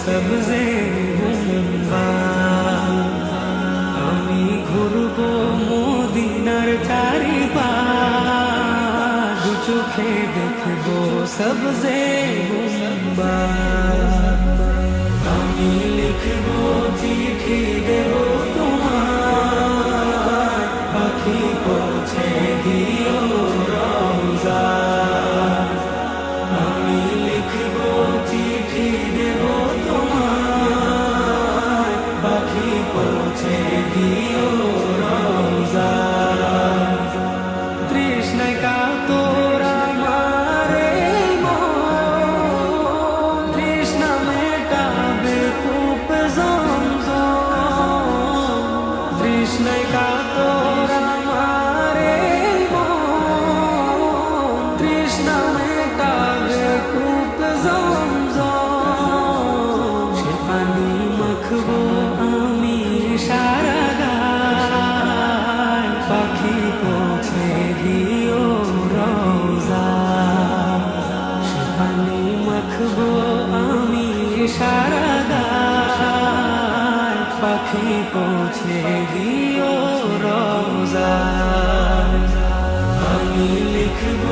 সবজে আমি ঘুরব মোদিনার চারিপাশ দু চোখে দেখব সবজে আমি লিখব চিঠি দেব পৌঁছে দিও রোজা তৃষ্ণায় কাতর আমারে তৃষ্ণা মেটাবে কূপ জমজম। তৃষ্ণায় কাতর পৌঁছে দিও রোজা সে পানি মাখবো আমি সারা গায় পাখি পৌঁছে দিও রোজা আমি লিখব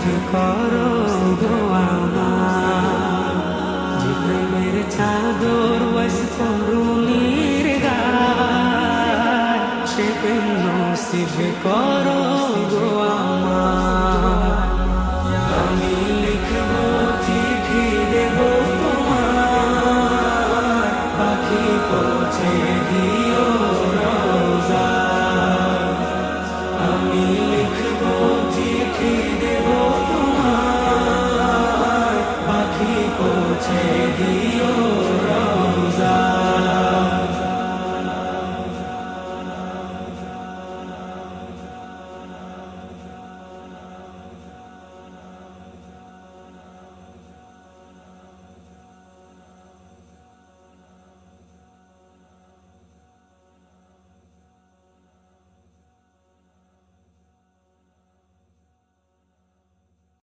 নসিব করো গো আমার যে প্রেমের চাদর বাস করুণীর করো গো আমার। পৌঁছে